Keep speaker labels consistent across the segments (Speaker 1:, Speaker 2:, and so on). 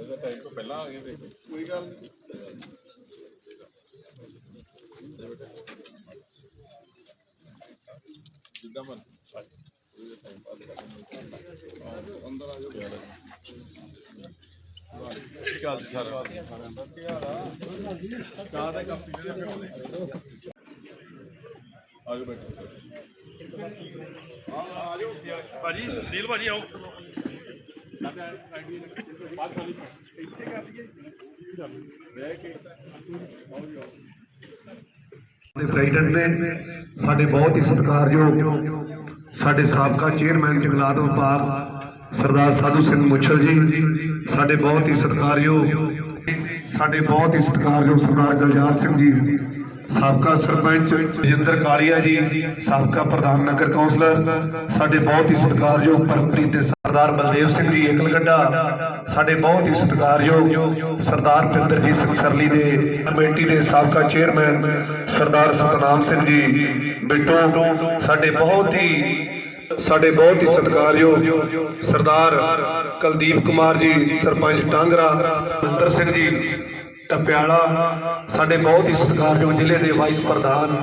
Speaker 1: ਇਹਦਾ ਟਾਈਮ ਤੋਂ ਪਹਿਲਾਂ ਆ ਗਏ ਦੇਖੋ
Speaker 2: ਕੋਈ ਗੱਲ ਨਹੀਂ
Speaker 1: ਜਿੱਦਾਂ ਮਨ ਅੰਦਰ ਆ ਜਾਓ ਸ਼ਿਕਾਲ ਜੀ ਸਾਰਾ ਆ ਚਾਹ ਦਾ ਕੱਪ ਪੀ ਲੈਣੇ ਫਿਰ ਆਗੇ ਬੈਠੋ
Speaker 3: ਭਾਜੀ ਨੀਲ ਭਾਜੀ ਆਓ।
Speaker 4: ਪ੍ਰੈਜ਼ੀਡੈਂਟ ਨੇ ਸਾਡੇ ਬਹੁਤ ਹੀ ਸਤਿਕਾਰਯੋਗ ਸਾਡੇ ਸਾਬਕਾ ਚੇਅਰਮੈਨ ਜੰਗਲਾਤ ਵਿਭਾਗ ਸਰਦਾਰ ਸਾਧੂ ਸਿੰਘ ਮੁੱਛਲ ਜੀ ਸਾਡੇ ਬਹੁਤ ਹੀ ਸਤਿਕਾਰਯੋਗ ਸਾਡੇ ਬਹੁਤ ਹੀ ਸਤਿਕਾਰਯੋਗ ਸਰਦਾਰ ਗਲਜਾਰ ਸਿੰਘ ਜੀ ਸਾਬਕਾ ਸਰਪੰਚ ਰਜਿੰਦਰ ਕਾਲੀਆ ਜੀ, ਸਾਬਕਾ ਪ੍ਰਧਾਨ ਨਗਰ ਕੌਂਸਲਰ, ਸਾਡੇ ਬਹੁਤ ਹੀ ਸਤਿਕਾਰਯੋਗ ਪਰਮਪ੍ਰੀਤ ਤੇ ਸਰਦਾਰ ਬਲਦੇਵ ਸਿੰਘ ਜੀ ਏਕਲਗੱਡਾ, ਸਾਡੇ ਬਹੁਤ ਹੀ ਸਤਿਕਾਰਯੋਗ ਸਰਦਾਰ ਪਿੰਦਰਜੀਤ ਸਿੰਘ ਸਰਲੀ ਦੇ ਕਮੇਟੀ ਦੇ ਸਾਬਕਾ ਚੇਅਰਮੈਨ ਸਰਦਾਰ ਸਤਨਾਮ ਸਿੰਘ ਜੀ। ਬਿੱਟੂ, ਸਾਡੇ ਬਹੁਤ ਹੀ, ਸਾਡੇ ਬਹੁਤ ਹੀ ਸਤਿਕਾਰਯੋਗ ਸਰਦਾਰ ਕੁਲਦੀਪ ਕੁਮਾਰ ਜੀ, ਸਰਪੰਚ ਟਾਂਗਰਾ ਮਹਿੰਦਰ ਸਿੰਘ ਜੀ ਟਪਿਆਲਾ ਸਾਡੇ ਬਹੁਤ ਹੀ ਸਤਿਕਾਰਯੋਗ ਜ਼ਿਲ੍ਹੇ ਦੇ ਵਾਈਸ ਪ੍ਰਧਾਨ,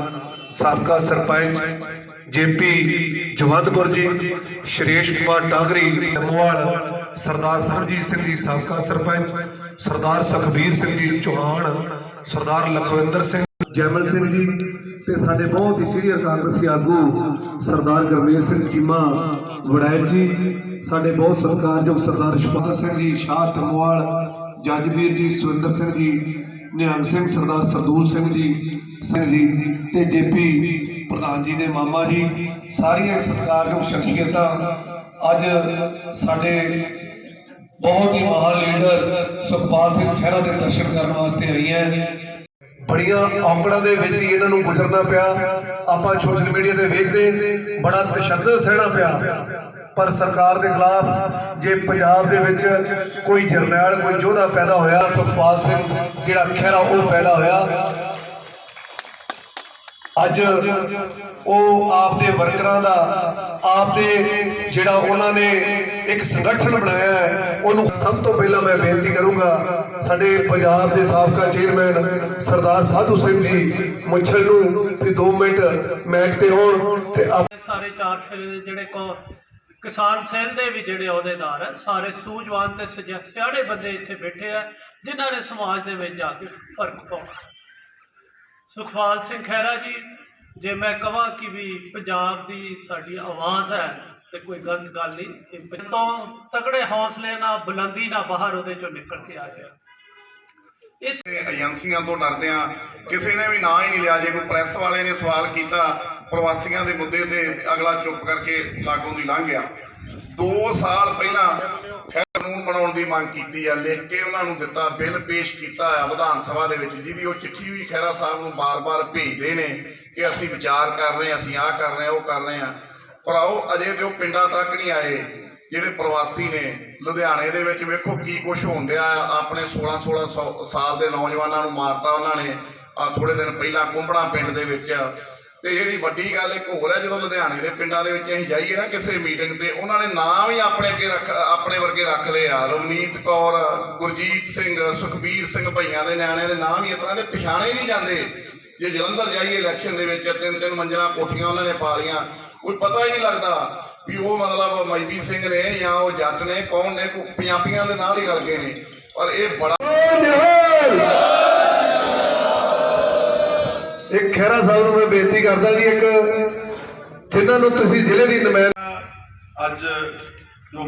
Speaker 4: ਸਾਬਕਾ ਸਰਪੰਚ, ਜੇਪੀ ਜਵੰਦਪੁਰ ਜੀ, ਸ਼੍ਰੇਸ਼ ਕੁਮਾਰ ਟਾਂਗਰੀ ਮੋਵਾਲ ਸਰਦਾਰ ਸਰਜੀਤ ਸਿੰਘ ਜੀ, ਸਾਬਕਾ ਸਰਪੰਚ, ਸਰਦਾਰ ਸੁਖਬੀਰ ਸਿੰਘ ਜੀ ਚੌਹਾਨ, ਸਰਦਾਰ ਲਖਵਿੰਦਰ ਸਿੰਘ, ਜੈਮਲ ਸਿੰਘ ਜੀ ਤੇ ਸਾਡੇ ਬਹੁਤ ਹੀ ਸੀਨੀਅਰ ਕਾਂਗਰਸੀ ਆਗੂ, ਸਰਦਾਰ ਗਰਮੇਸ਼ ਸਿੰਘ ਚੀਮਾ ਵੜੈਚ ਜੀ, ਸਾਡੇ ਬਹੁਤ ਸਤਿਕਾਰਯੋਗ ਸਰਦਾਰ ਰਿਸ਼ਪਾਲ ਸਿੰਘ ਜੀ ਸ਼ਾਹ ਧਰਮਵਾਲ ਜੱਜਵੀਰ ਜੀ, ਸੁਰਿੰਦਰ ਸਿੰਘ ਜੀ, ਨਿਹੰਗ ਸਿੰਘ, ਸਰਦਾਰ ਸਰਦੂਲ ਸਿੰਘ ਜੀ ਸਿੰਘ ਜੀ ਤੇ ਜੇਪੀ ਪ੍ਰਧਾਨ ਜੀ ਦੇ ਮਾਮਾ ਜੀ, ਸਾਰੀਆਂ ਸਤਿਕਾਰਯੋਗ ਸ਼ਖਸੀਅਤਾਂ ਅੱਜ ਸਾਡੇ ਬਹੁਤ ਹੀ ਮਹਾਨ ਲੀਡਰ ਸੁਖਪਾਲ ਸਿੰਘ ਖਹਿਰਾ ਦੇ ਦਰਸ਼ਨ ਕਰਨ ਵਾਸਤੇ ਆਈਆਂ ਬੜੀਆਂ ਔਕੜਾਂ ਦੇ ਵਿੱਚ ਹੀ ਇਹਨਾਂ ਨੂੰ ਗੁਜ਼ਰਨਾ ਪਿਆ। ਆਪਾਂ ਸੋਸ਼ਲ ਮੀਡੀਆ ਤੇ ਵੇਖਦੇ, ਬੜਾ ਤਸ਼ੱਦਦ ਸਹਿਣਾ ਪਿਆ। ਪਰ ਸਰਕਾਰ ਦੇ ਖਿਲਾਫ ਜੇ ਪੰਜਾਬ ਦੇ ਵਿੱਚ ਕੋਈ ਜਰਨੈਲ, ਕੋਈ ਯੋਧਾ ਪੈਦਾ ਹੋਇਆ, ਸੁਖਪਾਲ ਸਿੰਘ ਜਿਹੜਾ ਖਹਿਰਾ ਉਹ ਪੈਦਾ ਹੋਇਆ, ਅੱਜ ਉਹ ਆਪਦੇ ਵਰਕਰਾਂ ਦਾ, ਆਪਦੇ ਜਿਹੜਾ ਉਹਨਾਂ ਨੇ ਇੱਕ ਸੰਗਠਨ ਬਣਾਇਆ ਹੈ, ਉਹਨੂੰ ਸਭ ਤੋਂ ਪਹਿਲਾਂ ਮੈਂ ਬੇਨਤੀ ਕਰੂੰਗਾ, ਸਾਡੇ ਪੰਜਾਬ ਦੇ ਸਾਬਕਾ ਚੇਅਰਮੈਨ ਸਰਦਾਰ ਸਾਧੂ ਸਿੰਘ ਜੀ ਮੁੱਛਲ ਨੂੰ ਤੇ 2 ਮਿੰਟ ਮੈਕ ਤੇ ਹੋਣ ਤੇ
Speaker 3: ਸਾਰੇ ਚਾਰ ਜਿਹੜੇ ਕੋ ਕਿਸਾਨ ਸੈੱਲ ਦੇ ਵੀ ਜਿਹੜੇ ਅਹੁਦੇਦਾਰ ਹੈ ਸਾਰੇ ਸੂਝਵਾਨ ਤੇ ਸਜਾ- ਬੰਦੇ ਇੱਥੇ ਬੈਠੇ ਆ, ਜਿਨ੍ਹਾਂ ਨੇ ਸਮਾਜ ਦੇ ਵਿੱਚ ਜਾ ਕੇ ਫ਼ਰਕ ਪਾਉਣਾ। ਸੁਖਪਾਲ ਸਿੰਘ ਖਹਿਰਾ ਜੀ, ਜੇ ਮੈਂ ਕਹਾਂ ਕਿ ਵੀ ਪੰਜਾਬ ਦੀ ਸਾਡੀ ਆਵਾਜ਼ ਹੈ ਤੇ ਕੋਈ ਗਲਤ ਗੱਲ ਨਹੀਂ, ਇਹ ਤੋਂ ਤਕੜੇ ਹੌਸਲੇ ਨਾਲ, ਬੁਲੰਦੀ ਨਾਲ ਬਾਹਰ ਉਹਦੇ ਚੋਂ ਨਿਕਲ ਕੇ ਆ ਗਿਆ। ਇਹ
Speaker 2: ਏਜੰਸੀਆਂ ਤੋਂ ਡਰਦੇ ਆ, ਕਿਸੇ ਨੇ ਵੀ ਨਾਂ ਹੀ ਨਹੀਂ ਲਿਆ, ਜੇ ਕੋਈ ਪ੍ਰੈਸ ਵਾਲੇ ਨੇ ਸਵਾਲ ਕੀਤਾ ਪ੍ਰਵਾਸੀਆਂ ਦੇ ਮੁੱਦੇ ਤੇ ਅਗਲਾ ਚੁੱਪ ਕਰਕੇ ਲਾਗੋਂ ਦੀ ਲੰਘ ਗਿਆ। 2 ਸਾਲ ਪਹਿਲਾਂ ਕਾਨੂੰਨ ਬਣਾਉਣ ਦੀ ਮੰਗ ਕੀਤੀ ਆ, ਲਿਖ ਕੇ ਉਹਨਾਂ ਨੂੰ ਦਿੱਤਾ, ਬਿੱਲ ਪੇਸ਼ ਕੀਤਾ ਆ ਵਿਧਾਨ ਸਭਾ ਦੇ ਵਿੱਚ, ਜਿਹਦੀ ਉਹ ਚਿੱਠੀ ਵੀ ਖੈਰਾ ਸਾਹਿਬ ਨੂੰ ਬਾਰ-ਬਾਰ ਭੇਜਦੇ ਨੇ ਕਿ ਅਸੀਂ ਵਿਚਾਰ ਕਰ ਰਹੇ ਹਾਂ, ਅਸੀਂ ਆਹ ਕਰ ਰਹੇ ਹਾਂ, ਉਹ ਕਰ ਰਹੇ ਹਾਂ। ਪਰ ਆਓ ਅਜੇ ਤੇ ਉਹ ਪਿੰਡਾਂ ਤੱਕ ਨਹੀਂ ਆਏ, ਜਿਹੜੇ ਪ੍ਰਵਾਸੀ ਨੇ ਲੁਧਿਆਣੇ ਦੇ ਵਿੱਚ। ਵੇਖੋ ਕੀ ਕੁਝ ਹੋਣ ਰਿਹਾ ਆ। ਆਪਣੇ 16 16 ਸਾਲ ਦੇ ਨੌਜਵਾਨਾਂ ਨੂੰ ਮਾਰਤਾ ਉਹਨਾਂ ਨੇ। ਆ ਥੋੜੇ ਦਿਨ ਪਹਿਲਾਂ ਕੁੰਬੜਾ ਪਿੰਡ ਦੇ ਵਿੱਚ ਤੇ ਜਿਹੜੀ ਵੱਡੀ ਗੱਲ ਇੱਕ ਹੋਰ ਹੈ, ਜਦੋਂ ਲੁਧਿਆਣੇ ਦੇ ਪਿੰਡਾਂ ਦੇ ਵਿੱਚ ਅਸੀਂ ਜਾਈਏ ਨਾ ਕਿਸੇ ਮੀਟਿੰਗ ਤੇ, ਉਹਨਾਂ ਨੇ ਨਾਮ ਹੀ ਆਪਣੇ ਅੱਗੇ ਰੱਖ, ਆਪਣੇ ਵਰਗੇ ਰੱਖ ਲਏ ਆ। ਰਵਨੀਤ ਕੌਰ, ਗੁਰਜੀਤ ਸਿੰਘ, ਸੁਖਬੀਰ ਸਿੰਘ ਭਈਆਂ ਦੇ ਨਿਆਣਿਆਂ ਦੇ ਨਾਮ ਹੀ ਇਸ ਤਰ੍ਹਾਂ ਦੇ ਪਛਾਣੇ ਨਹੀਂ ਜਾਂਦੇ। ਜੇ ਜਲੰਧਰ ਜਾਈਏ ਇਲੈਕਸ਼ਨ ਦੇ ਵਿੱਚ, ਤਿੰਨ ਤਿੰਨ ਮੰਜ਼ਲਾਂ ਕੋਠੀਆਂ ਉਹਨਾਂ ਨੇ ਪਾ ਲਈਆਂ। ਕੋਈ ਪਤਾ ਹੀ ਨਹੀਂ ਲੱਗਦਾ ਵੀ ਉਹ ਮਤਲਬ ਮਜਬੀ ਸਿੰਘ ਨੇ ਜਾਂ ਉਹ ਜੱਟ ਨੇ ਕੌਣ ਨੇ ਪੰਜਾਬੀਆਂ ਦੇ ਨਾਲ ਹੀ ਰਲ ਗਏ ਨੇ। ਪਰ ਇਹ ਬੜਾ
Speaker 4: ਇੱਕ ਖਹਿਰਾ ਸਾਹਿਬ ਨੂੰ ਮੈਂ ਬੇਨਤੀ ਕਰਦਾ ਜੀ, ਇੱਕ ਜਿਨ੍ਹਾਂ ਨੂੰ ਤੁਸੀਂ ਜ਼ਿਲ੍ਹੇ ਦੀ ਨੁਮਾਇੰਦ
Speaker 5: ਅੱਜ ਜੋ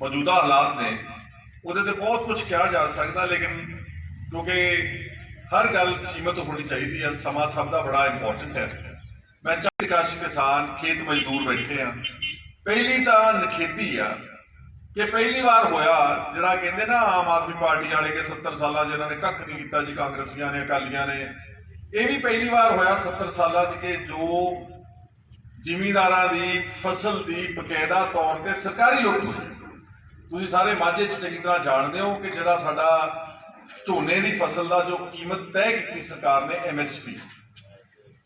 Speaker 5: ਮੌਜੂਦਾ ਹਾਲਾਤ ਨੇ, ਉਹਦੇ ਤੇ ਬਹੁਤ ਕੁਝ ਕਿਹਾ ਜਾ ਸਕਦਾ, ਲੇਕਿਨ ਕਿਉਂਕਿ ਹਰ ਗੱਲ ਸੀਮਤ ਹੋਣੀ ਚਾਹੀਦੀ ਹੈ, ਸਮਾਂ ਸਭ ਦਾ ਬੜਾ ਇੰਪੋਰਟੈਂਟ ਹੈ। ਮੈਂ ਚਾਹਤ ਕਾਸ਼ ਕਿਸਾਨ, ਖੇਤ ਮਜ਼ਦੂਰ ਬੈਠੇ ਆ ਪਹਿਲੀ ਤਾਂ ਨਖੇਤੀ ਆ ਕਿ ਪਹਿਲੀ ਵਾਰ ਹੋਇਆ, ਜਿਹੜਾ ਕਹਿੰਦੇ ਨਾ ਆਮ ਆਦਮੀ ਪਾਰਟੀ ਵਾਲੇ ਕਿ 70 ਸਾਲਾਂ 'ਚ ਇਹਨਾਂ ਨੇ ਕੱਖ ਨਹੀਂ ਕੀਤਾ ਜੀ, ਕਾਂਗਰਸੀਆਂ ਨੇ, ਅਕਾਲੀਆਂ ਨੇ। ਇਹ ਵੀ ਪਹਿਲੀ ਵਾਰ ਹੋਇਆ 70 ਸਾਲਾਂ 'ਚ ਕਿ ਜੋ ਜ਼ਿਮੀਂਦਾਰਾਂ ਦੀ ਫਸਲ ਦੀ ਬਕਾਇਦਾ ਤੌਰ ਤੇ ਸਰਕਾਰੀ ਲੁੱਟ ਤੁਸੀਂ ਸਾਰੇ ਮਾਝੇ 'ਚ ਚੰਗੀ ਤਰ੍ਹਾਂ ਜਾਣਦੇ ਹੋ ਕਿ ਜਿਹੜਾ ਸਾਡਾ ਝੋਨੇ ਦੀ ਫਸਲ ਦਾ ਜੋ ਕੀਮਤ ਤੈਅ ਕੀਤੀ ਸਰਕਾਰ ਨੇ ਐਮਐਸਪੀ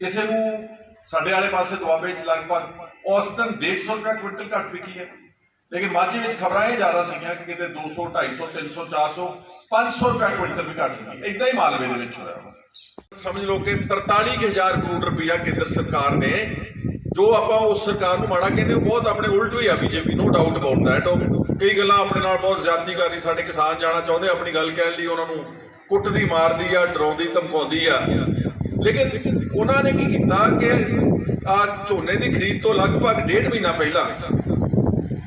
Speaker 5: ਕਿਸੇ ਨੂੰ ਸਾਡੇ ਵਾਲੇ ਪਾਸੇ ਦੁਆਬੇ 'ਚ ਲਗਭਗ ਔਸਤਨ 150 ਰੁਪਏ ਕੁਇੰਟਲ ਘੱਟ ਵਿਕੀ ਹੈ। ਲੇਕਿਨ ਮਾਝੇ ਵਿੱਚ ਖਬਰਾਂ ਇਹ ਜ਼ਿਆਦਾ ਸੀਗੀਆਂ ਕਿ ਕਿਤੇ 200 250 300 400 500 ਰੁਪਏ ਕੁਇੰਟਲ ਵੀ ਘੱਟ ਗਈ ਇਦਾਂ ਹੀ ਮਾਲਵੇ ਦੇ ਵਿੱਚ ਹੋਇਆ। ਸਮਝ ਲਓ ਕਿ 43000 ਕਰੋੜ ਰੁਪਇਆ ਕੇਂਦਰ ਸਰਕਾਰ ਨੇ, ਜੋ ਆਪਾਂ ਉਸ ਸਰਕਾਰ ਨੂੰ ਮਾੜਾ ਕਹਿੰਦੇ ਉਹ ਬਹੁਤ ਆਪਣੇ ਉਲਟ ਹੋਈ ਆ BJP no doubt about that ਕਈ ਗੱਲਾਂ ਆਪਣੇ ਨਾਲ ਬਹੁਤ ਜ਼ਿਆਦਤੀ ਕਰ ਰਹੀ ਸਾਡੇ ਕਿਸਾਨ ਜਾਣਾ ਚਾਹੁੰਦੇ ਆਪਣੀ ਗੱਲ ਕਹਿਣ ਲਈ ਉਹਨਾਂ ਨੂੰ ਕੁੱਟਦੀ ਮਾਰਦੀ ਆ, ਡਰਾਉਂਦੀ, ਧਮਕਾਉਂਦੀ ਆ। ਲੇਕਿਨ ਉਹਨਾਂ ਨੇ ਕੀ ਕੀਤਾ ਕਿ ਆ ਝੋਨੇ ਦੀ ਖਰੀਦ ਤੋਂ ਲਗਭਗ ਡੇਢ ਮਹੀਨਾ ਪਹਿਲਾਂ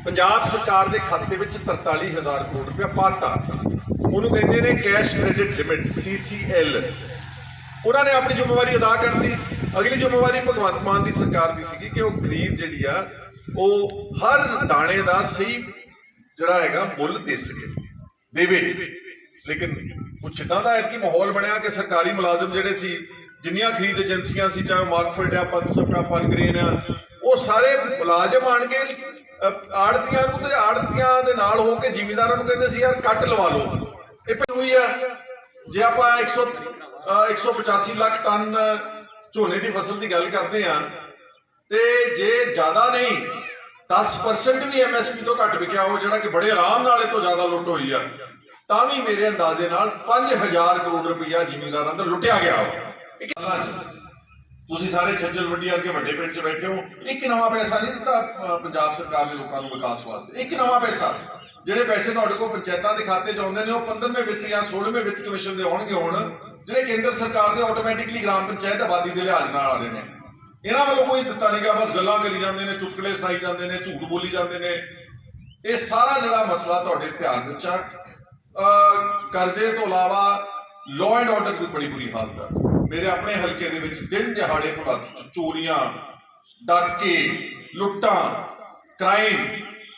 Speaker 5: ਪੰਜਾਬ ਸਰਕਾਰ ਦੇ ਖਾਤੇ ਵਿੱਚ 43000 ਕਰੋੜ ਰੁਪਏ ਪਾਤਾ। ਉਹਨੂੰ ਕਹਿੰਦੇ ਨੇ ਕੈਸ਼ ਕ੍ਰੈਡਿਟ ਲਿਮਿਟ CCL ਉਹਨਾਂ ਨੇ ਆਪਣੀ ਜ਼ਿੰਮੇਵਾਰੀ ਅਦਾ ਕਰਤੀ। ਅਗਲੀ ਜ਼ਿੰਮੇਵਾਰੀ ਭਗਵੰਤ ਮਾਨ ਦੀ ਸਰਕਾਰ ਦੀ ਸੀਗੀ ਕਿ ਉਹ ਖਰੀਦ ਜਿਹੜੀ ਆ, ਉਹ ਹਰ ਦਾਣੇ ਦਾ ਸਹੀ ਜਿਹੜਾ ਹੈਗਾ ਮੁੱਲ ਦੇ ਸਕੇ, ਦੇਵੇ। ਲੇਕਿਨ ਕੁਛ ਇਦਾਂ ਦਾ ਐਤਕੀ ਮਾਹੌਲ ਬਣਿਆ ਕਿ ਸਰਕਾਰੀ ਮੁਲਾਜ਼ਮ ਜਿਹੜੇ ਸੀ, ਜਿੰਨੀਆਂ ਖਰੀਦ ਏਜੰਸੀਆਂ ਸੀ, ਚਾਹੇ ਮਾਰਕਫਿਲਡ ਆ ਪੰਸਪਾ ਪਨਗ੍ਰੇਨ ਆ, ਉਹ ਸਾਰੇ ਮੁਲਾਜ਼ਮ ਆਣ ਕੇ ਆੜਤੀਆਂ ਨੂੰ ਤੇ ਆੜਤੀਆਂ ਦੇ ਨਾਲ ਹੋ ਕੇ ਜ਼ਿਮੀਂਦਾਰਾਂ ਨੂੰ ਕਹਿੰਦੇ ਸੀ, ਯਾਰ ਕੱਟ ਲਵਾ ਲਓ। ਇਹ ਪਈ ਹੋਈ ਆ। ਜੇ ਆਪਾਂ 100 ਅਹ 185 ਲੱਖ ਟਨ ਝੋਨੇ ਦੀ ਫਸਲ ਦੀ ਗੱਲ ਕਰਦੇ ਆ ਤੇ ਜੇ ਜ਼ਿਆਦਾ ਨਹੀਂ 10% ਵੀ ਐਮਐਸਪੀ ਤੋਂ ਘੱਟ ਵਿਕਿਆ ਹੋ ਜਿਹੜਾ ਕਿ ਬੜੇ ਆਰਾਮ ਨਾਲ ਇਹ ਤੋਂ ਜ਼ਿਆਦਾ ਲੁੱਟ ਹੋਈ ਆ, ਤਾਂ ਵੀ ਮੇਰੇ ਅੰਦਾਜ਼ੇ ਨਾਲ 5000 ਕਰੋੜ ਰੁਪਈਆ ਜ਼ਿਮੀਂਦਾਰਾਂ ਦਾ ਲੁੱਟਿਆ ਗਿਆ ਹੋ ਤੁਸੀਂ ਸਾਰੇ ਛੱਜਲ ਵੱਡੀ ਵਰਗੇ ਵੱਡੇ ਪਿੰਡ 'ਚ ਬੈਠੇ ਹੋ, ਇੱਕ ਨਵਾਂ ਪੈਸਾ ਨਹੀਂ ਦਿੱਤਾ ਪੰਜਾਬ ਸਰਕਾਰ ਨੇ ਲੋਕਾਂ ਨੂੰ ਵਿਕਾਸ ਵਾਸਤੇ, ਇੱਕ ਨਵਾਂ ਪੈਸਾ। ਜਿਹੜੇ ਪੈਸੇ ਤੁਹਾਡੇ ਕੋਲ ਪੰਚਾਇਤਾਂ ਦੇ ਖਾਤੇ 'ਚ ਆਉਂਦੇ ਨੇ, ਉਹ 15ਵੇਂ ਵਿੱਤ ਜਾਂ 16ਵੇਂ ਵਿੱਤ ਕਮਿਸ਼ਨ ਦੇ ਆਉਣਗੇ ਹੁਣ। ਜਿਹੜੇ ਕੇਂਦਰ ਸਰਕਾਰ ਦੇ ਆਟੋਮੈਟਿਕਲੀ ਗ੍ਰਾਮ ਪੰਚਾਇਤ ਆਬਾਦੀ ਦੇ ਲਿਹਾਜ਼ ਨਾਲ ਆ ਰਹੇ ਨੇ। ਇਹਨਾਂ ਵੱਲੋਂ ਕੋਈ ਦਿੱਤਾ ਨਹੀਂ ਗਿਆ, ਬਸ ਗੱਲਾਂ ਕਰੀ ਜਾਂਦੇ ਨੇ, ਚੁਟਕਲੇ ਸੁਣਾਈ ਜਾਂਦੇ ਨੇ, ਝੂਠ ਬੋਲੀ ਜਾਂਦੇ ਨੇ। ਇਹ ਸਾਰਾ ਜਿਹੜਾ ਮਸਲਾ ਤੁਹਾਡੇ ਧਿਆਨ ਵਿੱਚ ਆ ਕਰਜ਼ੇ ਤੋਂ ਇਲਾਵਾ ਲਾਅ ਐਂਡ ਆਰਡਰ ਦੀ ਬੜੀ ਬੁਰੀ ਹਾਲਤ ਆ। ਮੇਰੇ ਆਪਣੇ ਹਲਕੇ ਦੇ ਵਿੱਚ ਦਿਨ ਦਿਹਾੜੇ ਭੁਲੱਥ ਚੋਰੀਆਂ, ਡਾਕੇ, ਲੁੱਟਾਂ ਕ੍ਰਾਈਮ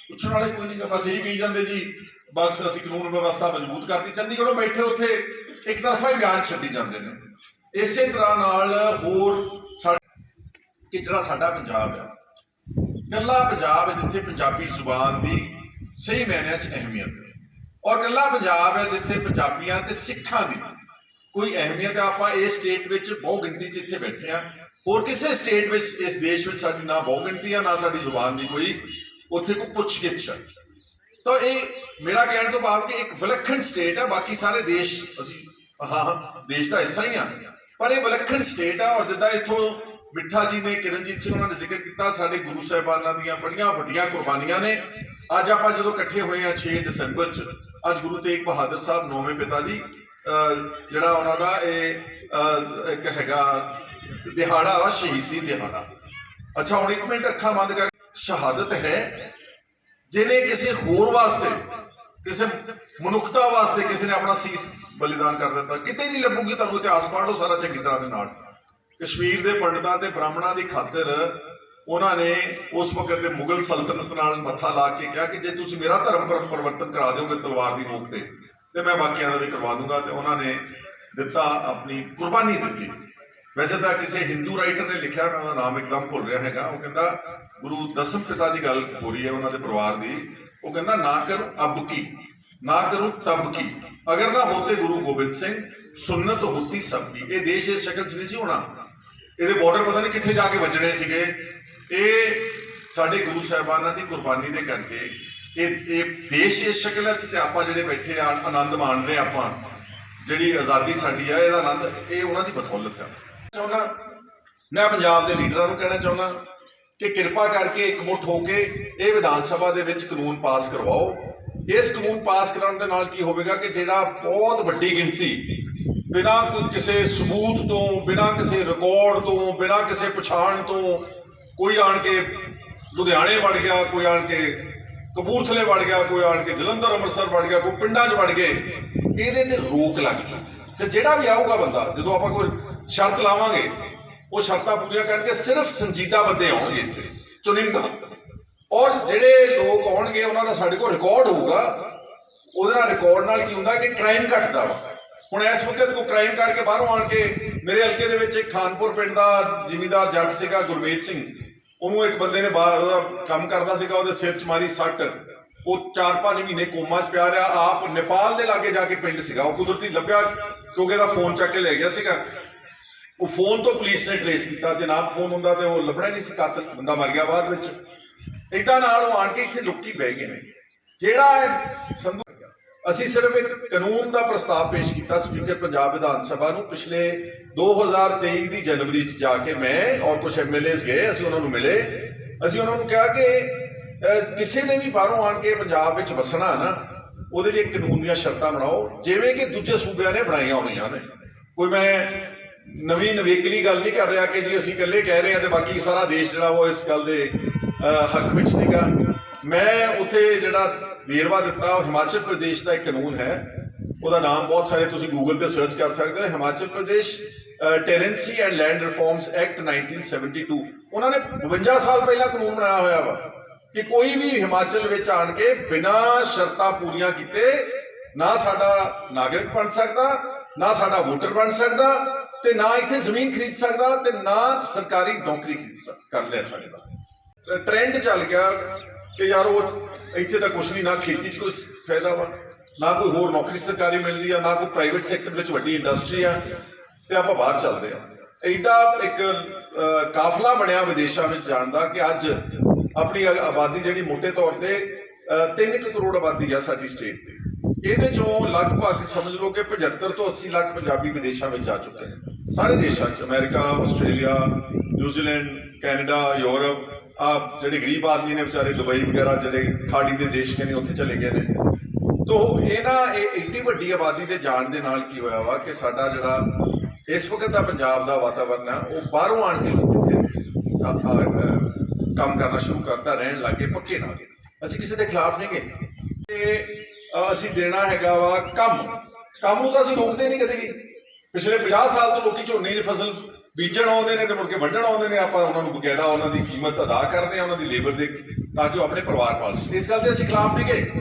Speaker 5: ਪੁੱਛਣ ਵਾਲੇ ਕੋਈ ਨਹੀਂ ਬਸ ਇਹ ਕਹੀ ਜਾਂਦੇ ਜੀ ਬਸ ਅਸੀਂ ਕਾਨੂੰਨ ਵਿਵਸਥਾ ਮਜ਼ਬੂਤ ਕਰਤੀ। ਚੰਡੀਗੜ੍ਹੋਂ ਬੈਠੇ ਉੱਥੇ ਇੱਕ ਤਰਫਾ ਹੀ ਬਿਆਨ ਛੱਡੀ ਜਾਂਦੇ ਨੇ। ਇਸੇ ਤਰ੍ਹਾਂ ਨਾਲ ਹੋਰ ਸਾ ਕਿ ਜਿਹੜਾ ਸਾਡਾ ਪੰਜਾਬ ਆ ਕੱਲਾ ਪੰਜਾਬ ਹੈ ਜਿੱਥੇ ਪੰਜਾਬੀ ਜ਼ੁਬਾਨ ਦੀ ਸਹੀ ਮਾਇਨਿਆਂ 'ਚ ਅਹਿਮੀਅਤ ਹੈ ਔਰ ਕੱਲਾ ਪੰਜਾਬ ਹੈ ਜਿੱਥੇ ਪੰਜਾਬੀਆਂ ਤੇ ਸਿੱਖਾਂ ਦੀ ਕੋਈ ਅਹਿਮੀਅਤ ਹੈ। ਆਪਾਂ ਇਸ ਸਟੇਟ ਵਿੱਚ ਬਹੁ ਗਿਣਤੀ 'ਚ ਇੱਥੇ ਬੈਠੇ ਆ ਹੋਰ ਕਿਸੇ ਸਟੇਟ ਵਿੱਚ, ਇਸ ਦੇਸ਼ ਵਿੱਚ ਸਾਡੀ ਨਾ ਬਹੁ ਗਿਣਤੀ ਆ, ਨਾ ਸਾਡੀ ਜ਼ੁਬਾਨ ਦੀ ਕੋਈ, ਉੱਥੇ ਕੋਈ ਪੁੱਛ ਗਿੱਛ ਤਾਂ ਇਹ ਮੇਰਾ ਕਹਿਣ ਤੋਂ ਭਾਵ ਕਿ ਇੱਕ ਵਿਲੱਖਣ ਸਟੇਟ ਆ, ਬਾਕੀ ਸਾਰੇ ਦੇਸ਼, ਅਸੀਂ ਹਾਂ ਦੇਸ਼ ਦਾ ਹਿੱਸਾ ਹੀ ਆ। ਪਰ ਇਹ ਵਿਲੱਖਣ ਸਟੇਟ ਆ ਔਰ ਜਿੱਦਾਂ ਇੱਥੋਂ ਮਿੱਠਾ ਜੀ ਨੇ, ਕਿਰਨਜੀਤ ਸਿੰਘ ਉਹਨਾਂ ਨੇ ਜ਼ਿਕਰ ਕੀਤਾ, ਸਾਡੇ ਗੁਰੂ ਸਾਹਿਬਾਨਾਂ ਦੀਆਂ ਬੜੀਆਂ ਵੱਡੀਆਂ ਕੁਰਬਾਨੀਆਂ ਨੇ। ਅੱਜ ਆਪਾਂ ਜਦੋਂ ਇਕੱਠੇ ਹੋਏ ਆ 6 ਦਸੰਬਰ ਚ, ਅੱਜ ਗੁਰੂ ਤੇਗ ਬਹਾਦਰ ਸਾਹਿਬ ਨੌਵੇਂ ਪਿਤਾ ਜੀ ਜਿਹੜਾ ਉਹਨਾਂ ਦਾ ਇਹ ਇੱਕ ਹੈਗਾ ਦਿਹਾੜਾ ਵਾ, ਸ਼ਹੀਦੀ ਦਿਹਾੜਾ। ਅੱਛਾ, ਹੁਣ ਇੱਕ ਮਿੰਟ ਅੱਖਾਂ ਬੰਦ ਕਰ, ਸ਼ਹਾਦਤ ਹੈ। ਜਿਹਨੇ ਕਿਸੇ ਹੋਰ ਵਾਸਤੇ ਕਿਸੇ ਮਨੁੱਖਤਾ ਵਾਸਤੇ ਕਿਸੇ ਨੇ ਆਪਣਾ ਸੀਸ ਬਲੀਦਾਨ ਕਰ ਦਿੱਤਾ। ਕਿਤੇ ਨਹੀਂ ਲੱਭੂਗੀ ਤੁਹਾਨੂੰ ਇਤਿਹਾਸ ਪੜ੍ਹ ਲਓ ਸਾਰਾ ਚੰਗੀ ਤਰ੍ਹਾਂ ਦੇ ਨਾਲ। ਕਸ਼ਮੀਰ ਦੇ ਪੰਡਤਾਂ ਤੇ ਬ੍ਰਾਹਮਣਾਂ ਦੀ ਖਾਤਰ ਉਹਨਾਂ ਨੇ ਉਸ ਵਕਤ ਦੇ ਮੁਗਲ ਸਲਤਨਤ ਨਾਲ ਮੱਥਾ ਲਾ ਕੇ ਕਿਹਾ ਕਿ ਜੇ ਤੁਸੀਂ ਮੇਰਾ ਧਰਮ ਪਰਿਵਰਤਨ ਕਰਾ ਦਿਓਗੇ ਤਲਵਾਰ ਦੀ ਨੋਕ ਤੇ ਤੇ ਮੈਂ ਬਾਕੀਆਂ ਦਾ ਵੀ ਕਰਵਾ ਦੂੰਗਾ। ਤੇ ਉਹਨਾਂ ਨੇ ਦਿੱਤਾ ਆਪਣੀ ਕੁਰਬਾਨੀ ਦਿੱਤੀ। ਵੈਸੇ ਤਾਂ ਕਿਸੇ ਹਿੰਦੂ ਰਾਈਟਰ ਨੇ ਲਿਖਿਆ, ਮੈਂ ਉਹਦਾ ਨਾਮ ਇੱਕਦਮ ਭੁੱਲ ਰਿਹਾ ਹੈਗਾ। ਉਹ ਕਹਿੰਦਾ, ਗੁਰੂ ਦਸਮ ਪਿਤਾ ਦੀ ਗੱਲ ਹੋ ਰਹੀ ਹੈ ਉਹਨਾਂ ਦੇ ਪਰਿਵਾਰ ਦੀ। ਉਹ ਕਹਿੰਦਾ, ਨਾ ਕਰੂੰ ਅਬ ਕੀ, ਨਾ ਕਰੂੰ ਤਬ ਕੀ। ਅਗਰ ਨਾ ਹੋਤੇ ਗੁਰੂ ਗੋਬਿੰਦ ਸਿੰਘ ਸੁਨਨਤ ਹੋਤੀ ਸਭ ਕੀ ਇਹ ਦੇਸ਼ ਇਸ ਸ਼ਕਲ 'ਚ ਨਹੀਂ ਸੀ ਹੋਣਾ। ਇਹਦੇ ਬਾਰਡਰ ਪਤਾ ਨਹੀਂ ਕਿੱਥੇ ਜਾ ਕੇ ਵੱਜਣੇ ਸੀਗੇ। ਇਹ ਸਾਡੇ ਗੁਰੂ ਸਾਹਿਬਾਨਾਂ ਦੀ ਕੁਰਬਾਨੀ ਦੇ ਕਰਕੇ ਇਹ ਇਹ ਦੇਸ਼ ਇਸ ਸ਼ਕਲ 'ਚ ਤੇ ਆਪਾਂ ਜਿਹੜੇ ਬੈਠੇ ਆ, ਆਨੰਦ ਮਾਣ ਰਹੇ ਆਪਾਂ, ਜਿਹੜੀ ਆਜ਼ਾਦੀ ਸਾਡੀ ਆ, ਇਹਦਾ ਆਨੰਦ, ਇਹ ਉਹਨਾਂ ਦੀ ਬਦੌਲਤ ਆ। ਚਾਹੁੰਦਾ ਮੈਂ ਪੰਜਾਬ ਦੇ ਲੀਡਰਾਂ ਨੂੰ ਕਹਿਣਾ ਚਾਹੁੰਦਾ ਕਿ ਕਿਰਪਾ ਕਰਕੇ ਇਕਮੁੱਠ ਹੋ ਕੇ ਇਹ ਵਿਧਾਨ ਸਭਾ ਦੇ ਵਿੱਚ ਕਾਨੂੰਨ ਪਾਸ ਕਰਵਾਓ। ਇਸ ਕਾਨੂੰਨ ਪਾਸ ਕਰਾਉਣ ਦੇ ਨਾਲ ਕੀ ਹੋਵੇਗਾ ਕਿ ਜਿਹੜਾ ਬਹੁਤ ਵੱਡੀ ਗਿਣਤੀ, ਬਿਨਾਂ ਕੋਈ ਕਿਸੇ ਸਬੂਤ ਤੋਂ, ਬਿਨਾਂ ਕਿਸੇ ਰਿਕਾਰਡ ਤੋਂ, ਬਿਨਾਂ ਕਿਸੇ ਪਛਾਣ ਤੋਂ, ਕੋਈ ਆਣ ਕੇ ਲੁਧਿਆਣੇ ਵੜ ਗਿਆ, ਕੋਈ ਆਣ ਕੇ ਕਪੂਰਥਲੇ ਵੜ ਗਿਆ, ਕੋਈ ਆਣ ਕੇ ਜਲੰਧਰ, ਅੰਮ੍ਰਿਤਸਰ ਵੜ ਗਿਆ, ਕੋਈ ਪਿੰਡਾਂ 'ਚ ਵੜ ਗਏ, ਇਹਦੇ ਤੇ ਰੋਕ ਲੱਗ ਜੂ ਤੇ ਜਿਹੜਾ ਵੀ ਆਊਗਾ ਬੰਦਾ, ਜਦੋਂ ਆਪਾਂ ਕੋਈ ਸ਼ਰਤ ਲਾਵਾਂਗੇ ਉਹ ਸ਼ਰਤਾਂ ਪੂਰੀਆਂ ਕਰਕੇ ਸਿਰਫ ਸੰਜੀਦਾ ਬੰਦੇ ਆਉਣਗੇ ਇੱਥੇ ਚੁਣਿੰਦਾ ਔਰ ਜਿਹੜੇ ਲੋਕ ਆਉਣਗੇ, ਉਹਨਾਂ ਦਾ ਸਾਡੇ ਕੋਲ ਰਿਕਾਰਡ ਹੋਊਗਾ। ਉਹਦੇ ਨਾਲ ਰਿਕਾਰਡ ਨਾਲ ਕੀ ਹੁੰਦਾ ਕਿ ਕ੍ਰਾਈਮ ਘਟਦਾ ਵਾ। ਹੁਣ ਇਸ ਵਕਤ ਕੋਈ ਕ੍ਰਾਈਮ ਕਰਕੇ ਬਾਹਰੋਂ ਆਣ ਕੇ ਮੇਰੇ ਹਲਕੇ ਦੇ ਵਿੱਚ ਇੱਕ ਖਾਨਪੁਰ ਪਿੰਡ ਦਾ ਜਿਮੀਦਾਰ ਜੱਟ ਸੀਗਾ, ਗੁਰਮੀਤ ਸਿੰਘ। ਉਹਨੂੰ ਇੱਕ ਬੰਦੇ ਨੇ ਬਾਹਰ ਉਹਦਾ ਕੰਮ ਕਰਦਾ ਸੀਗਾ, ਉਹਦੇ ਸਿਰ 'ਚ ਮਾਰੀ ਸੱਟ। ਉਹ 4-5 ਮਹੀਨੇ ਕੋਮਾ 'ਚ ਪਿਆ ਰਿਹਾ। ਆਪ ਨੇਪਾਲ ਦੇ ਲਾਗੇ ਜਾ ਕੇ ਪਿੰਡ ਸੀਗਾ। ਉਹ ਕੁਦਰਤੀ ਲੱਭਿਆ, ਕਿਉਂਕਿ ਇਹਦਾ ਫੋਨ ਚੱਕ ਕੇ ਲੈ ਗਿਆ ਸੀਗਾ। ਉਹ ਫੋਨ ਤੋਂ ਪੁਲਿਸ ਨੇ ਟ੍ਰੇਸ ਕੀਤਾ। ਜੇ ਨਾ ਫੋਨ ਹੁੰਦਾ ਤੇ ਉਹ ਲੱਭਣਾ ਨਹੀਂ ਸੀ ਕਾਤਲ ਬੰਦਾ ਮਰ ਗਿਆ ਬਾਅਦ ਵਿੱਚ। ਇਦਾਂ ਨਾਲ ਉਹ ਆਣ ਕੇ ਇੱਥੇ ਲੋਕੀ ਬਹਿ ਗਏ ਨੇ। ਜਿਹੜਾ ਇਹ ਸੰਧੂ ਅਸੀਂ ਸਿਰਫ ਇੱਕ ਕਾਨੂੰਨ ਦਾ ਪ੍ਰਸਤਾਵ ਪੇਸ਼ ਕੀਤਾ ਸਪੀਕਰ ਪੰਜਾਬ ਵਿਧਾਨ ਸਭਾ ਨੂੰ ਪਿਛਲੇ 2023 ਦੀ ਜਨਵਰੀ ਚ ਜਾ ਕੇ ਮੈਂ ਔਰ ਕੁਝ ਐਮਐਲਏਸ ਗਏ, ਅਸੀਂ ਉਹਨਾਂ ਨੂੰ ਮਿਲੇ। ਅਸੀਂ ਉਹਨਾਂ ਨੂੰ ਕਿਹਾ ਕਿ ਕਿਸੇ ਨੇ ਵੀ ਬਾਹਰੋਂ ਆਣ ਕੇ ਪੰਜਾਬ ਵਿੱਚ ਵਸਣਾ ਨਾ, ਉਹਦੇ ਲਈ ਕਾਨੂੰਨ ਦੀਆਂ ਸ਼ਰਤਾਂ ਬਣਾਓ। ਜਿਵੇਂ ਕਿ ਦੂਜੇ ਸੂਬਿਆਂ ਨੇ ਬਣਾਈਆਂ ਹੋਈਆਂ ਨੇ। ਕੋਈ ਮੈਂ ਨਵੀਂ ਨਵੇਕਲੀ ਗੱਲ ਨਹੀਂ ਕਰ ਰਿਹਾ ਕਿ ਜੀ ਅਸੀਂ ਇਕੱਲੇ ਕਹਿ ਰਹੇ ਹਾਂ ਤੇ ਬਾਕੀ ਸਾਰਾ ਦੇਸ਼ ਜਿਹੜਾ ਉਹ ਇਸ ਗੱਲ ਦੇ ਹੱਕ ਵਿੱਚ ਨਹੀਂਗਾ ਮੈਂ ਉੱਥੇ ਜਿਹੜਾ ਵੇਰਵਾ ਦਿੱਤਾ, ਉਹ ਹਿਮਾਚਲ ਪ੍ਰਦੇਸ਼ ਦਾ ਇੱਕ ਕਾਨੂੰਨ ਹੈ। ਉਹਦਾ ਨਾਮ ਬਹੁਤ ਸਾਰੇ ਤੁਸੀਂ ਗੂਗਲ ਤੇ ਸਰਚ ਕਰ ਸਕਦੇ ਹੋ। Himachal Pradesh tenancy and land reforms act 1972 ਉਹਨਾਂ ਨੇ 52 ਸਾਲ ਪਹਿਲਾਂ ਕਾਨੂੰਨ ਬਣਾਇਆ ਹੋਇਆ ਵਾ ਕਿ ਕੋਈ ਵੀ ਹਿਮਾਚਲ ਵਿੱਚ ਆਣ ਕੇ ਬਿਨਾਂ ਸ਼ਰਤਾਂ ਪੂਰੀਆਂ ਕੀਤੇ ਨਾ ਸਾਡਾ ਨਾਗਰਿਕ ਬਣ ਸਕਦਾ, ਨਾ ਸਾਡਾ ਵੋਟਰ ਬਣ ਸਕਦਾ ਤੇ ਨਾ ਇੱਥੇ ਜ਼ਮੀਨ ਖਰੀਦ ਸਕਦਾ ਤੇ ਨਾ ਸਰਕਾਰੀ ਨੌਕਰੀ ਖਰੀਦ ਸਕ- ਕਰ ਲੈ ਸਕਦਾ। ਟ੍ਰੈਂਡ ਚੱਲ ਗਿਆ ਕਿ ਯਾਰ ਉਹ ਇੱਥੇ ਤਾਂ ਕੁਝ ਨਹੀਂ ਨਾ ਖੇਤੀ 'ਚ ਕੋਈ ਫਾਇਦਾ ਵਾ, ਨਾ ਕੋਈ ਹੋਰ ਨੌਕਰੀ ਸਰਕਾਰੀ ਮਿਲਦੀ ਆ, ਨਾ ਕੋਈ ਪ੍ਰਾਈਵੇਟ ਸੈਕਟਰ ਵਿੱਚ ਵੱਡੀ ਇੰਡਸਟਰੀ ਆ, ਤੇ ਆਪਾਂ ਬਾਹਰ ਚੱਲਦੇ ਆ। ਐਡਾ ਇੱਕ ਕਾਫਲਾ ਬਣਿਆ ਵਿਦੇਸ਼ਾਂ ਵਿੱਚ ਜਾਣ ਦਾ ਕਿ ਅੱਜ ਆਪਣੀ ਆਬਾਦੀ ਜਿਹੜੀ ਮੋٹے ਤੌਰ ਤੇ 3 ਕਰੋੜ ਆਬਾਦੀ ਆ ਸਾਡੀ ਸਟੇਟ ਦੀ ਇਹਦੇ ਚੋਂ ਲਗਭਗ ਸਮਝ ਲਓ ਕਿ 75 ਤੋਂ 80 ਲੱਖ ਪੰਜਾਬੀ ਵਿਦੇਸ਼ਾਂ ਵਿੱਚ ਜਾ ਚੁੱਕੇ ਨੇ। ਸਾਰੇ ਦੇਸ਼ਾਂ 'ਚ, America, Australia, New Zealand, Canada, Europe ਆ ਜਿਹੜੇ ਗਰੀਬ ਆਦਮੀ ਨੇ ਵਿਚਾਰੇ, ਦੁਬਈ ਵਗੈਰਾ ਜਿਹੜੇ ਖਾੜੀ ਦੇ ਦੇਸ਼ ਨੇ, ਉੱਥੇ ਚਲੇ ਗਏ ਨੇ। ਤੋ ਇਹ ਨਾ, ਇਹ ਏਡੀ ਵੱਡੀ ਆਬਾਦੀ ਦੇ ਜਾਣ ਦੇ ਨਾਲ ਕੀ ਹੋਇਆ ਵਾ ਕਿ ਸਾਡਾ ਜਿਹੜਾ ਇਸ ਵਕਤ ਦਾ ਪੰਜਾਬ ਦਾ ਵਾਤਾਵਰਨ ਆ, ਉਹ ਬਾਹਰੋਂ ਆਣ ਕੇ ਲੋਕ ਇੱਥੇ ਆ- ਕੰਮ ਕਰਨਾ ਸ਼ੁਰੂ ਕਰਦਾ, ਰਹਿਣ ਲੱਗੇ ਪੱਕੇ ਨਾਲ ਅਸੀਂ ਕਿਸੇ ਦੇ ਖਿਲਾਫ ਨਹੀਂ ਗਏ। ਤੇ ਅਸੀਂ ਦੇਣਾ ਹੈਗਾ ਵਾ ਕੰਮ। ਕੰਮ ਨੂੰ ਤਾਂ ਅਸੀਂ ਰੋਕਦੇ ਨਹੀਂ ਕਦੇ ਵੀ। ਪਿਛਲੇ 50 ਸਾਲ ਤੋਂ ਲੋਕੀ ਝੋਨੇ ਦੀ ਫਸਲ ਬੀਜਣ ਆਉਂਦੇ ਨੇ ਤੇ ਮੁੜ ਕੇ ਵੱਢਣ ਆਉਂਦੇ ਨੇ। ਆਪਾਂ ਉਹਨਾਂ ਨੂੰ ਬਕਾਇਦਾ ਉਹਨਾਂ ਦੀ ਕੀਮਤ ਅਦਾ ਕਰਦੇ ਆ ਉਹਨਾਂ ਦੀ ਲੇਬਰ ਦੇ ਤਾਂ ਕਿ ਉਹ ਆਪਣੇ ਪਰਿਵਾਰ ਪਾਲ ਸਕਣ। ਇਸ ਗੱਲ ਦੇ ਅਸੀਂ ਖਿਲਾਫ ਨਹੀਂ ਗਏ।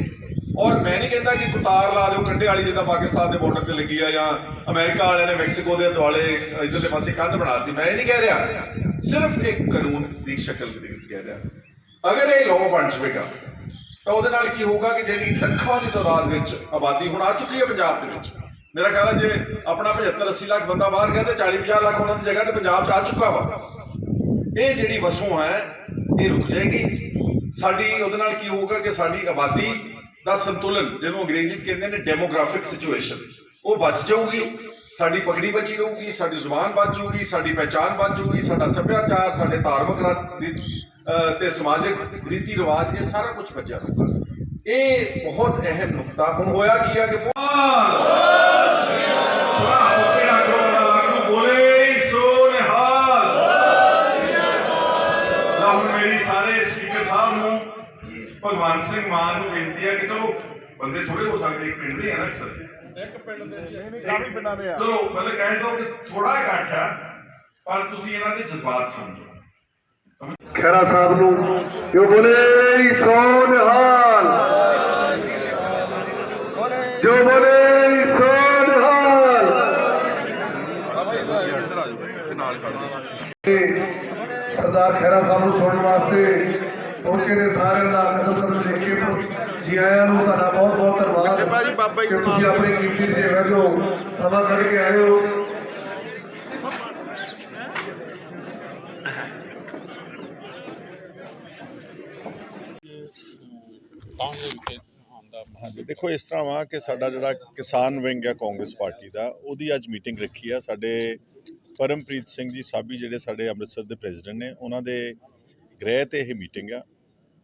Speaker 5: ਔਰ ਮੈਂ ਨਹੀਂ ਕਹਿੰਦਾ ਕਿ ਕੁਤਾਰ ਲਾ ਦਿਓ, ਕੰਢੇ ਵਾਲੀ ਜਿੱਦਾਂ ਪਾਕਿਸਤਾਨ ਦੇ ਬਾਰਡਰ ਤੇ ਲੱਗੀ ਆ ਜਾਂ ਅਮਰੀਕਾ ਵਾਲਿਆਂ ਨੇ ਮੈਕਸੀਕੋ ਦੇ ਦੁਆਲੇ ਇਧਰਲੇ ਪਾਸੇ ਕੰਧ ਬਣਾ ਦਿੱਤੀ। ਮੈਂ ਇਹ ਨਹੀਂ ਕਹਿ ਰਿਹਾ। ਸਿਰਫ ਇੱਕ ਕਾਨੂੰਨ ਦੀ ਸ਼ਕਲ ਦੇ ਵਿੱਚ ਕਹਿ ਰਿਹਾ। ਅਗਰ ਇਹ ਲਾਅ ਬਣ ਜਾਵੇਗਾ ਤਾਂ ਉਹਦੇ ਨਾਲ ਕੀ ਹੋਊਗਾ ਕਿ ਜਿਹੜੀ ਲੱਖਾਂ ਦੀ ਤਾਦਾਦ ਵਿੱਚ ਆਬਾਦੀ ਹੁਣ ਆ ਚੁੱਕੀ ਹੈ ਪੰਜਾਬ ਦੇ ਵਿੱਚ। ਮੇਰਾ ਖਿਆਲ ਹੈ ਜੇ ਆਪਣਾ 75 80 ਲੱਖ ਬੰਦਾ ਬਾਹਰ ਗਿਆ ਤੇ 40 50 ਲੱਖ ਉਹਨਾਂ ਦੀ ਜਗ੍ਹਾ ਤੇ ਪੰਜਾਬ 'ਚ ਆ ਚੁੱਕਾ ਵਾ। ਇਹ ਜਿਹੜੀ ਵਸੋਂ ਹੈ, ਇਹ ਰੁਕ ਜਾਏਗੀ। ਸਾਡੀ ਉਹਦੇ ਨਾਲ ਕੀ ਹੋਊਗਾ ਕਿ ਸਾਡੀ ਆਬਾਦੀ ਦਾ ਸੰਤੁਲਨ, ਜਿਹਨੂੰ ਅੰਗਰੇਜ਼ੀ 'ਚ ਕਹਿੰਦੇ ਨੇ ਡੈਮੋਗ੍ਰਾਫਿਕ ਸਿਚੁਏਸ਼ਨ ਉਹ ਬਚ ਜਾਊਗੀ। ਸਾਡੀ ਪਗੜੀ ਬਚੀ ਰਹੂਗੀ, ਸਾਡੀ ਜ਼ੁਬਾਨ ਬਚ ਜਾਊਗੀ, ਸਾਡੀ ਪਹਿਚਾਨ ਬਚ ਜਾਊਗੀ, ਸਾਡਾ ਸੱਭਿਆਚਾਰ, ਸਾਡੇ ਧਾਰਮਿਕ ਤੇ ਸਮਾਜਿਕ ਰੀਤੀ ਰਿਵਾਜ ਇਹ ਸਾਰਾ ਕੁਝ ਬਚਿਆ ਰਹੂਗਾ ਇਹ ਬਹੁਤ ਅਹਿਮ ਨੁਕਤਾ। ਹੁਣ ਹੋਇਆ ਕੀ ਆ ਕਿ
Speaker 1: ਬੋਲੇ ਸੋ ਨਿਹਾਲ ਤਾਂ ਹੁਣ ਮੇਰੀ ਸਾਰੇ ਸਪੀਕਰ ਸਾਹਿਬ ਨੂੰ ਭਗਵੰਤ ਸਿੰਘ ਮਾਨ ਨੂੰ ਬੇਨਤੀ ਹੈ ਕਿ ਚਲੋ ਬੰਦੇ ਥੋੜੇ ਹੋ ਸਕਦੇ ਇੱਕ ਪਿੰਡ ਦੇ ਆ ਨਾ ਅਕਸਰ। ਇੱਕ ਪਿੰਡ ਦੇ ਕਾਫੀ ਪਿੰਡਾਂ ਦੇ ਆ। ਚਲੋ ਮਤਲਬ ਕਹਿਣ ਦੋ ਕਿ ਥੋੜਾ ਇਕੱਠ ਆ ਪਰ ਤੁਸੀਂ ਇਹਨਾਂ ਦੇ ਜਜ਼ਬਾਤ ਸਮਝੋ।
Speaker 4: ਖੈਰਾ ਸਾਹਿਬ ਨੂੰ ਜੋ ਬੋਲੇ ਸੋ ਨਿਹਾਲ ਜੋ ਬੋਲੇ ਸੋ ਨਿਹਾਲ ਸਰਦਾਰ ਖੈਰਾ ਸਾਹਿਬ ਨੂੰ ਸੁਣਨ ਵਾਸਤੇ ਪਹੁੰਚੇ ਨੇ ਸਾਰਿਆਂ ਦਾ ਕਦਮ ਕਦਮ ਲੈ ਕੇ। ਜੀ ਆਇਆਂ ਨੂੰ ਤੁਹਾਡਾ ਬਹੁਤ ਬਹੁਤ ਧੰਨਵਾਦ ਕਿ ਤੁਸੀਂ ਆਪਣੀ ਕੀਮਤੀ ਸੇਵਾ ਜੋ ਸਮਾਂ ਕੱਢ ਕੇ ਆਏ ਹੋ।
Speaker 6: ਦੇਖੋ, ਇਸ ਤਰ੍ਹਾਂ ਵਾ ਕਿ ਸਾਡਾ ਜਿਹੜਾ ਕਿਸਾਨ ਵਿੰਗ ਹੈ, ਕਾਂਗਰਸ ਪਾਰਟੀ ਦਾ, ਉਹਦੀ ਅੱਜ ਮੀਟਿੰਗ ਰੱਖੀ ਆ। ਸਾਡੇ ਪਰਮਪ੍ਰੀਤ ਸਿੰਘ ਜੀ ਸਾਬੀ ਜਿਹੜੇ ਸਾਡੇ ਅੰਮ੍ਰਿਤਸਰ ਦੇ ਪ੍ਰੈਜ਼ੀਡੈਂਟ ਨੇ, ਉਹਨਾਂ ਦੇ ਗ੍ਰਹਿ ਤੇ ਇਹ ਮੀਟਿੰਗ ਆ।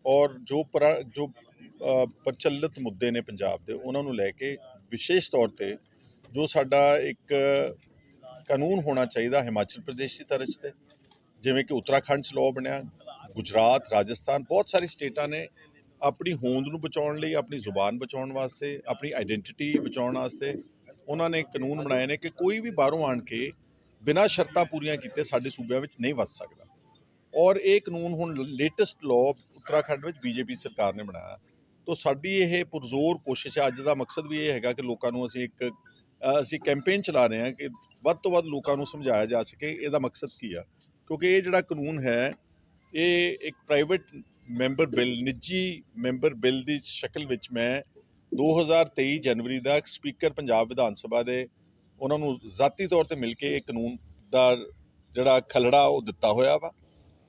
Speaker 6: ਔਰ ਜੋ ਪਰ, ਜੋ ਪ੍ਰਚਲਿਤ ਮੁੱਦੇ ਨੇ ਪੰਜਾਬ ਦੇ, ਉਹਨਾਂ ਨੂੰ ਲੈ ਕੇ ਵਿਸ਼ੇਸ਼ ਤੌਰ ਤੇ ਜੋ ਸਾਡਾ ਇੱਕ ਕਾਨੂੰਨ ਹੋਣਾ ਚਾਹੀਦਾ ਹਿਮਾਚਲ ਪ੍ਰਦੇਸ਼ ਦੀ ਤਰਜ਼ ਤੇ, ਜਿਵੇਂ ਕਿ ਉੱਤਰਾਖੰਡ 'ਚ ਲਾਅ ਬਣਿਆ, ਗੁਜਰਾਤ, ਰਾਜਸਥਾਨ, ਬਹੁਤ ਸਾਰੀ ਸਟੇਟਾਂ ਨੇ ਆਪਣੀ ਹੋਂਦ ਨੂੰ ਬਚਾਉਣ ਲਈ, ਆਪਣੀ ਜ਼ੁਬਾਨ ਬਚਾਉਣ ਵਾਸਤੇ, ਆਪਣੀ ਆਇਡੈਂਟੀਟੀ ਬਚਾਉਣ ਵਾਸਤੇ ਉਹਨਾਂ ਨੇ ਕਾਨੂੰਨ ਬਣਾਏ ਨੇ ਕਿ ਕੋਈ ਵੀ ਬਾਹਰੋਂ ਆਣ ਕੇ ਬਿਨਾਂ ਸ਼ਰਤਾਂ ਪੂਰੀਆਂ ਕੀਤੇ ਸਾਡੇ ਸੂਬਿਆਂ ਵਿੱਚ ਨਹੀਂ ਵੱਸ ਸਕਦਾ। ਔਰ ਇਹ ਕਾਨੂੰਨ ਹੁਣ ਲੇਟੈਸਟ ਲਾਅ ਉੱਤਰਾਖੰਡ ਵਿੱਚ ਬੀਜੇਪੀ ਸਰਕਾਰ ਨੇ ਬਣਾਇਆ। ਤੋਂ ਸਾਡੀ ਇਹ ਪੁਰਜ਼ੋਰ ਕੋਸ਼ਿਸ਼ ਹੈ, ਅੱਜ ਦਾ ਮਕਸਦ ਵੀ ਇਹ ਹੈਗਾ ਕਿ ਲੋਕਾਂ ਨੂੰ ਅਸੀਂ ਇੱਕ ਅਸੀਂ ਕੈਂਪੇਨ ਚਲਾ ਰਹੇ ਹਾਂ ਕਿ ਵੱਧ ਤੋਂ ਵੱਧ ਲੋਕਾਂ ਨੂੰ ਸਮਝਾਇਆ ਜਾ ਸਕੇ, ਇਹਦਾ ਮਕਸਦ ਕੀ ਆ? ਕਿਉਂਕਿ ਇਹ ਜਿਹੜਾ ਕਾਨੂੰਨ ਹੈ ਇਹ ਇੱਕ ਪ੍ਰਾਈਵੇਟ ਮੈਂਬਰ ਬਿੱਲ ਨਿੱਜੀ ਮੈਂਬਰ ਬਿੱਲ ਦੀ ਸ਼ਕਲ ਵਿੱਚ ਮੈਂ 2023 ਜਨਵਰੀ ਦਾ ਸਪੀਕਰ ਪੰਜਾਬ ਵਿਧਾਨ ਸਭਾ ਦੇ ਉਹਨਾਂ ਨੂੰ ਜ਼ਾਤੀ ਤੌਰ ਤੇ ਮਿਲ ਕੇ ਇਹ ਕਾਨੂੰਨ ਦਾ ਜਿਹੜਾ ਖਲੜਾ ਉਹ ਦਿੱਤਾ ਹੋਇਆ ਵਾ।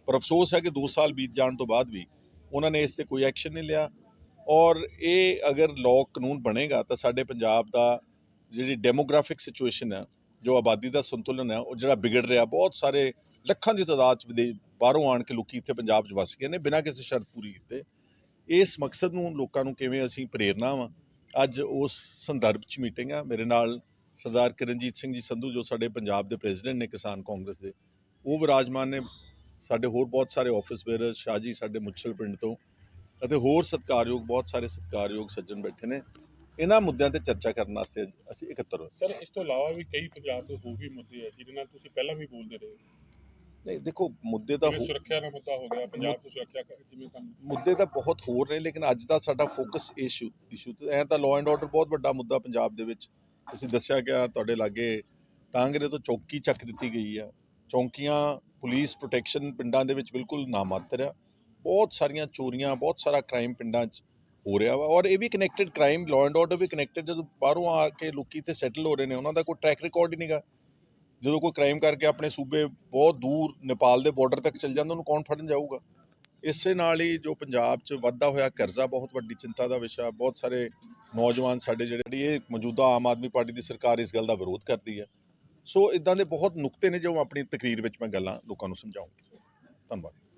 Speaker 6: ਪਰ ਅਫਸੋਸ ਹੈ ਕਿ 2 ਸਾਲ ਬੀਤ ਜਾਣ ਤੋਂ ਬਾਅਦ ਵੀ
Speaker 5: ਉਹਨਾਂ ਨੇ ਇਸ ਤੇ ਕੋਈ ਐਕਸ਼ਨ ਨਹੀਂ ਲਿਆ। ਔਰ ਇਹ ਅਗਰ ਲਾਅ ਕਾਨੂੰਨ ਬਣੇਗਾ ਤਾਂ ਸਾਡੇ ਪੰਜਾਬ ਦਾ ਜਿਹੜੀ ਡੈਮੋਗ੍ਰਾਫਿਕ ਸਿਚੁਏਸ਼ਨ ਹੈ, ਜੋ ਆਬਾਦੀ ਦਾ ਸੰਤੁਲਨ ਹੈ, ਉਹ ਜਿਹੜਾ ਵਿਗੜ ਰਿਹਾ, ਬਹੁਤ ਸਾਰੇ ਲੱਖਾਂ ਦੀ ਤਾਦਾਦ ਚ ਵਿਦੇ ਬਾਹਰੋਂ ਆਣ ਕੇ ਲੋਕੀ ਇੱਥੇ ਪੰਜਾਬ 'ਚ ਵਸ ਗਏ ਨੇ, ਬਿਨਾਂ ਕਿਸੇ ਸ਼ਰਤ ਪੂਰੀ ਕੀਤੇ। ਇਸ ਮਕਸਦ ਨੂੰ ਲੋਕਾਂ ਨੂੰ ਕਿਵੇਂ ਅਸੀਂ ਪ੍ਰੇਰਨਾ ਵਾ? ਅੱਜ ਉਸ ਸੰਦਰਭ 'ਚ ਮੀਟਿੰਗ ਆ, ਮੇਰੇ ਨਾਲ ਸਰਦਾਰ ਕਿਰਨਜੀਤ ਸਿੰਘ ਜੀ ਸੰਧੂ, ਜੋ ਸਾਡੇ ਪੰਜਾਬ ਦੇ ਪ੍ਰੈਜ਼ੀਡੈਂਟ ਨੇ, ਕਿਸਾਨ ਕਾਂਗਰਸ ਦੇ। ਉਹ ਵਿਰਾਜਮਾਨ ਨੇ, ਸਾਡੇ ਹੋਰ ਬਹੁਤ ਸਾਰੇ ਆਫਿਸ ਬੇਅਰਸ ਸ਼ਾਹਜੀ ਸਾਡੇ ਮੁੱਛਲ ਪਿੰਡ ਤੋਂ, ਅਤੇ ਹੋਰ ਸਤਿਕਾਰਯੋਗ, ਬਹੁਤ ਸਾਰੇ ਸਤਿਕਾਰਯੋਗ ਸੱਜਣ ਬੈਠੇ ਨੇ। ਇਹਨਾਂ ਮੁੱਦਿਆਂ ਤੇ ਚਰਚਾ ਕਰਨ ਵਾਸਤੇ ਅਸੀਂ ਇਕੱਤਰ ਹੋਏ।
Speaker 7: ਸਰ ਇਸ ਤੋਂ ਇਲਾਵਾ ਵੀ ਕਈ ਪੰਜਾਬ ਦੇ ਹੋਰ ਵੀ ਮੁੱਦੇ ਆ, ਜਿਹਦੇ ਨਾਲ ਤੁਸੀਂ ਪਹਿਲਾਂ ਵੀ ਬੋਲਦੇ ਰਹੇ।
Speaker 5: ਨਹੀਂ ਦੇਖੋ ਮੁੱਦੇ ਤਾਂ
Speaker 7: ਜਿਵੇਂ
Speaker 5: ਹੋ-
Speaker 7: ਸੁਰੱਖਿਆ ਦਾ ਮੁੱਦਾ ਹੋ ਗਿਆ ਪੰਜਾਬ ਦੀ ਸੁਰੱਖਿਆ ਕ- ਜਿਵੇਂ ਤੁਹਾਨੂੰ
Speaker 5: ਮੁੱਦੇ ਤਾਂ ਬਹੁਤ ਹੋਰ ਨੇ ਲੇਕਿਨ ਅੱਜ ਦਾ ਸਾਡਾ ਫੋਕਸ ਇਸ਼ੂ ਇਸ਼ੂ ਤੇ ਐ ਤਾਂ ਲਾਅ ਐਂਡ ਆਰਡਰ ਬਹੁਤ ਵੱਡਾ ਮੁੱਦਾ ਪੰਜਾਬ ਦੇ ਵਿੱਚ। ਤੁਸੀਂ ਦੱਸਿਆ ਗਿਆ ਤੁਹਾਡੇ ਲਾਗੇ ਟਾਂਗਰੇ ਤੋਂ ਚੌਕੀ ਚੱਕ ਦਿੱਤੀ ਗਈ ਆ। ਚੌਂਕੀਆਂ ਪੁਲਿਸ ਪ੍ਰੋਟੈਕਸ਼ਨ ਪਿੰਡਾਂ ਦੇ ਵਿੱਚ ਬਿਲਕੁਲ ਨਾਮਾਤਰ ਆ। ਬਹੁਤ ਸਾਰੀਆਂ ਚੋਰੀਆਂ ਬਹੁਤ ਸਾਰਾ ਕ੍ਰਾਈਮ ਪਿੰਡਾਂ 'ਚ ਹੋ ਰਿਹਾ ਵਾ। ਔਰ ਇਹ ਵੀ connected crime law and order we connected ਜਦੋਂ ਬਾਹਰੋਂ ਆ ਕੇ ਲੋਕੀ ਤੇ ਸੈਟਲ ਹੋ ਰਹੇ ਨੇ ਉਹਨਾਂ ਦਾ ਕੋਈ ਟਰੈਕ ਰਿਕਾਰਡ ਹੀ ਨਹੀਂਗਾ ਜਦੋਂ ਕੋਈ ਕ੍ਰਾਈਮ ਕਰਕੇ ਆਪਣੇ ਸੂਬੇ ਬਹੁਤ ਦੂਰ ਨੇਪਾਲ ਦੇ ਬਾਰਡਰ ਤੱਕ ਚਲ ਜਾਂਦਾ, ਉਹਨੂੰ ਕੌਣ ਫੜਨ ਜਾਊਗਾ? ਇਸੇ ਨਾਲ ਹੀ ਜੋ ਪੰਜਾਬ 'ਚ ਵਾਧਾ ਹੋਇਆ ਕਰਜ਼ਾ, ਬਹੁਤ ਵੱਡੀ ਚਿੰਤਾ ਦਾ ਵਿਸ਼ਾ, ਬਹੁਤ ਸਾਰੇ ਨੌਜਵਾਨ ਸਾਡੇ ਜਿਹੜੇ ਇਹ ਮੌਜੂਦਾ ਆਮ ਆਦਮੀ ਪਾਰਟੀ ਦੀ ਸਰਕਾਰ ਇਸ ਗੱਲ ਦਾ ਵਿਰੋਧ ਕਰਦੀ ਹੈ। ਸੋ ਇਦਾਂ ਦੇ ਬਹੁਤ ਨੁਕਤੇ ਨੇ ਜੋ ਆਪਣੀ ਤਕਰੀਰ ਵਿੱਚ ਮੈਂ ਗੱਲਾਂ ਲੋਕਾਂ ਨੂੰ ਸਮਝਾਉਂਗਾ। ਧੰਨਵਾਦ।